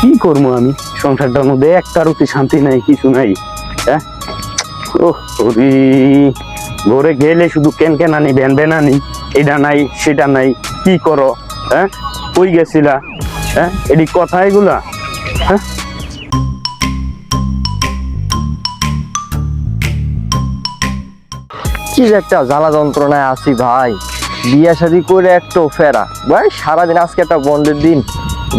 কি করব আমি? সংসারটার মধ্যে একটা রুটি শান্তি নাই, কিছু নাই হ্যাঁ? ও ঘরে গেলে শুধু কেন কেন আনি, ভ্যান ভ্যান আনি, এটা নাই, সেটা নাই, কি করো হ্যাঁ? কই গেছিলা হ্যাঁ? এটি কথা এগুলা হ্যাঁ? কি একটা জ্বালা যন্ত্রণায় আছি ভাই। বিয়া শাদি করে একটু ফেরা। ভাই, সারাদিন আজকে একটা বন্ধের দিন।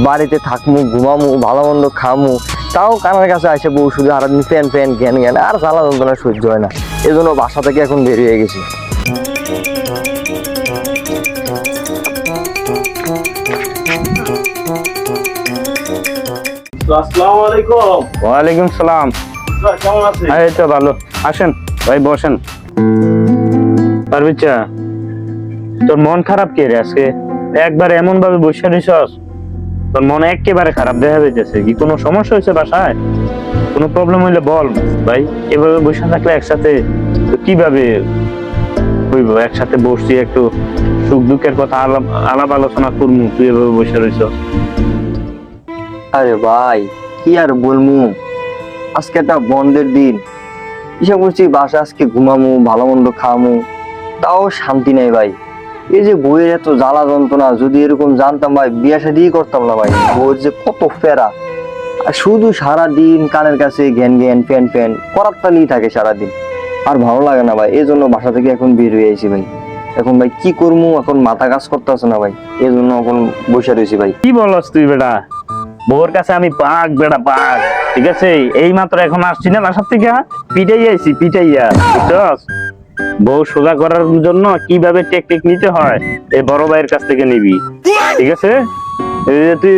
বাড়িতে থাকমু ঘুমামু ভালো মন্দ খামু তাও কানের কাছে আসে বউ শুধু সারাদিন ফ্যান ফ্যান জ্ঞান জ্ঞান আর জ্বালা যন্ত্রণা সহ্য হয় না। এই জন্য বাসা থেকে এখন বেরিয়ে গেছি। ওয়ালাইকুম সালাম। এই তো ভালো। আসেন ভাই বসেন। পারবিচ্ছা তোর মন খারাপ কে রে আজকে? একবার এমন ভাবে বসে রইছস? তোর মন একেবারে খারাপ দেখা যাইতেছে। কি কোনো সমস্যা হয়েছে বাসায়? কোনো প্রবলেম হইলে বল ভাই। এভাবে বসে থাকলে একসাথে কীভাবে হইব? একসাথে বসছি, একটু সুখ দুঃখের কথা আলাপ আলাপ আলোচনা করব তুই এভাবে বসে রইছস আরে ভাই, কি আর বলমু? আজকে একটা বন্ধের দিন। ইসা করছি? বাসা আজকে ঘুমামু, ভালো মন্দ খামু তাও শান্তি নেই ভাই। এই যে বইয়ের এত জ্বালা যন্ত্রণা, যদি এরকম জানতাম ভাই, বিয়ে শাদিই করতাম না ভাই। বইয়ের যে কত ফেরা। আর শুধু সারা দিন কানের কাছে জ্ঞান জ্ঞান ফ্যান ফ্যান, করার তালেই থাকে সারাদিন। আর ভালো লাগে না ভাই এই জন্য বাসা থেকে এখন বের হয়ে আইছি ভাই। এখন ভাই কি করব এখন মাথা কাজ করতেছে না ভাই। এই জন্য এখন বসে রয়েছি ভাই। কি বলস তুই বেটা? বউর কাছে আমি পাক বেটা, পাক। ঠিক আছে? এই মাত্র এখন আসছি না বাসার থেকে পিটাই আইছি, পিটাইয়া। বুঝছস? বউ সোজা করার জন্য কীভাবে টেকনিক নিতে হয় এই বড় ভাইয়ের কাছ থেকে নিবি। ঠিক আছে? তুই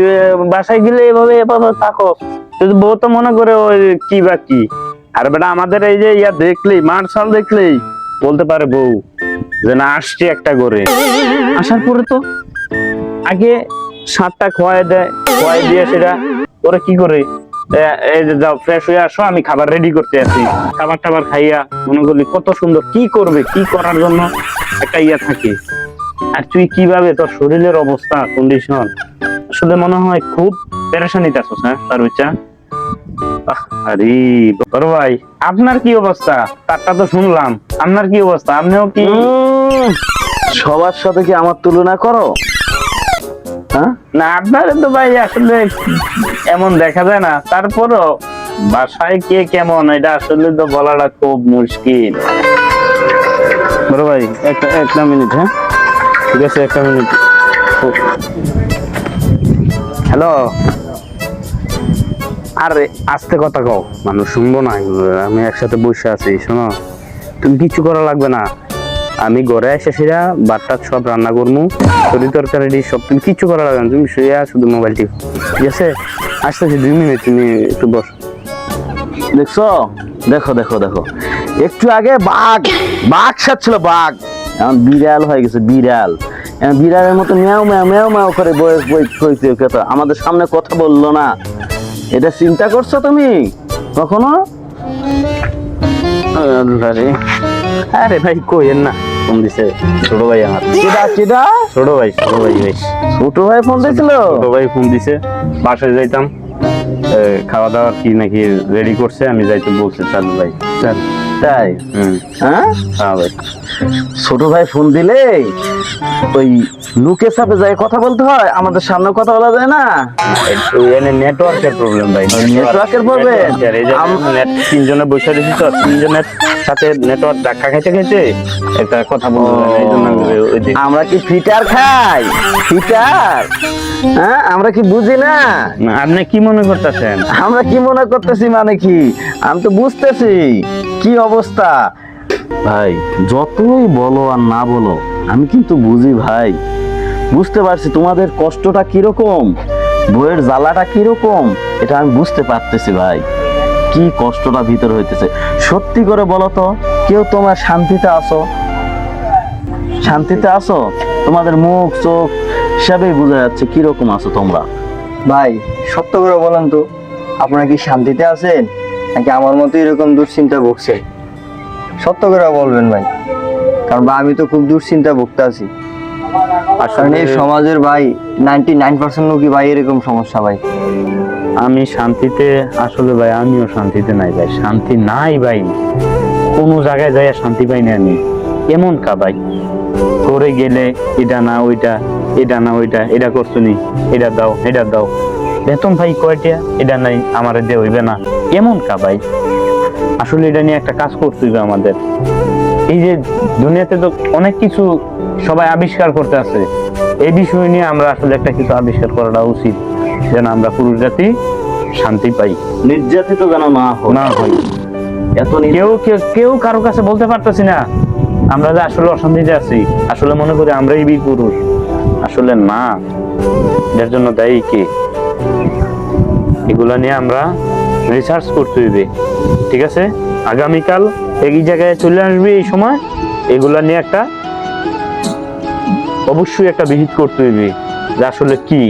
বাসায় গেলে এভাবে এভাবে থাকো বউ তো মনে করে ওই কি বা কি। আর বেটা আমাদের এই যে ইয়া দেখলেই মার্শাল দেখলেই বলতে পারে বউ যে না আসছে একটা করে। আসার পরে তো? আগে সাতটা খোয়াই দেয় খোয়াই দিয়ে সেটা ওরা কি করে? ফ্রেশ হয়ে আসো, আমি খাবার রেডি করতে আছি। খাবার টাবার খাইয়া মনে কত সুন্দর কি করবে, কি করার জন্য একটা ইয়া থাকে। আর তুই কীভাবে তোর শরীরের অবস্থা কন্ডিশন আসলে মনে হয় খুব পেরেশানিতে হ্যাঁ তার আরে ভাই, আপনার কি অবস্থা? তারটা তো শুনলাম। আপনার কি অবস্থা? আপনিও কি সবার সাথে কি আমার তুলনা করো? না আপনার তো ভাই আসলে এমন দেখা যায় না। তারপরও বাসায় কে কেমন, এটা আসলে তো বলাটা খুব মুশকিল। বড় ভাই, একটা একটা মিনিট হ্যাঁ? ঠিক আছে, একটা মিনিট। হ্যালো? আরে, আস্তে কথা কও। মানুষ শুনব না, আমি একসাথে বসে আছি, শোনো। তুমি কিছু করা লাগবে না। আমি ঘরে এসে সেরা বাটটা সব রান্না করব তরি তরকারি সব তুমি কিচ্ছু করা না, তুমি শুয়ে শুধু মোবাইল টিপ। ঠিক আছে? আসতেছি দুই মিনিট, তুমি একটু বস। দেখছ? দেখো দেখো দেখো। একটু আগে বাঘ বাঘ ছিল বাঘ। এখন বিড়াল হয়ে গেছে, বিড়াল। বিড়ালের মতো ম্যাও ম্যাও ম্যাও ম্যাও করে বয়স বই হয়েছে কথা আমাদের সামনে কথা বলল না। এটা চিন্তা করছ তুমি? কখনো? আরে ভাই কইেন না। ফোন দিছে। ছোট ভাই আমার। কিডা কিডা? ছোট ভাই ছোট ভাই ভাই। ছোট ভাই ফোন দিয়েছিল ছোট ভাই ফোন দিছে। বাসায় যাইতাম। খাওয়া দাওয়া কি নাকি রেডি করছে আমি যাইতে বলছি চালু ভাই। চল তাই? হ্যাঁ? ছোট ভাই ফোন দিলে ওই লুকে সাপে যায় কথা বলতে হয় আমাদের সামনে কথা বলা যায় না। এনে নেটওয়ার্কের প্রবলেম ভাই। নেটওয়ার্কের net তিনজনে বসে রয়েছি তো তিনজনের সাথে নেটওয়ার্ক ধাক্কা খাইতে খাইতে একটা কথা আমরা কি ফিটার খাই? ফিটার? হ্যাঁ আমরা কি বুঝি না, আপনি কি মনে করতেছেন? আমরা কি মনে করতেছি মানে কি? আমি তো বুঝতেছি। কি অবস্থা। ভাই, যতই বলো আর না বলো, আমি কিন্তু বুঝি ভাই। বুঝতে পারছি তোমাদের কষ্টটা কীরকম, বইয়ের জ্বালাটা কীরকম, এটা আমি বুঝতে পারতেছি ভাই। কি কষ্টটা ভিতর হইতেছে। সত্যি করে বলো তো, কেউ তোমার শান্তিতে আসো শান্তিতে আসো তোমাদের মুখ, চোখ হিসাবেই বোঝা যাচ্ছে কীরকম আছো তোমরা। ভাই, সত্য করে বলেন তো, আপনারা কি শান্তিতে আছেন? নাকি আমার মতো এরকম দুশ্চিন্তা ভুগছে সত্য করে বলবেন ভাই। কারণ ভাই, আমি তো খুব দুশ্চিন্তা ভুগতে আছি কারণ এই সমাজের ভাই নাইনটি নাইন পার্সেন্ট লোকই ভাই এরকম সমস্যা ভাই। আমি শান্তিতে আসলে ভাই আমিও শান্তিতে নাই ভাই। শান্তি নাই ভাই। কোনো জায়গায় যাই শান্তি পাই না আমি। এমন কা ভাই? করে গেলে এটা না ওইটা এটা না ওইটা এটা করছ নি? এটা দাও এটা দাও। বেতন ভাই কয়টা? এটা নাই আমার দে হইবে না। এমন কা ভাই? আসলে এটা নিয়ে একটা কাজ করতে হবে আমাদের। এই যে দুনিয়াতে তো অনেক কিছু সবাই আবিষ্কার করতে আছে। এই বিষয় নিয়ে আমরা আসলে একটা কিছু আবিষ্কার করাটা উচিত যেন আমরা পুরুষ জাতি শান্তি পাই। নির্যাতিত যেন না না হয়। এত কেউ কেউ কেউ কারও কাছে বলতে পারতেছি না আমরা যে আসলে অশান্তিতে আছি। আসলে মনে করি আমরাই বীর পুরুষ। আসলে না। এর জন্য দায়ী কে? এগুলা নিয়ে আমরা রিসার্চ করতে হইবে ঠিক আছে? আগামীকাল এই জায়গায় চলে আসবে এই সময়, এগুলা নিয়ে একটা অবশ্যই একটা ভিজিট করতে হইবে যে আসলে কি?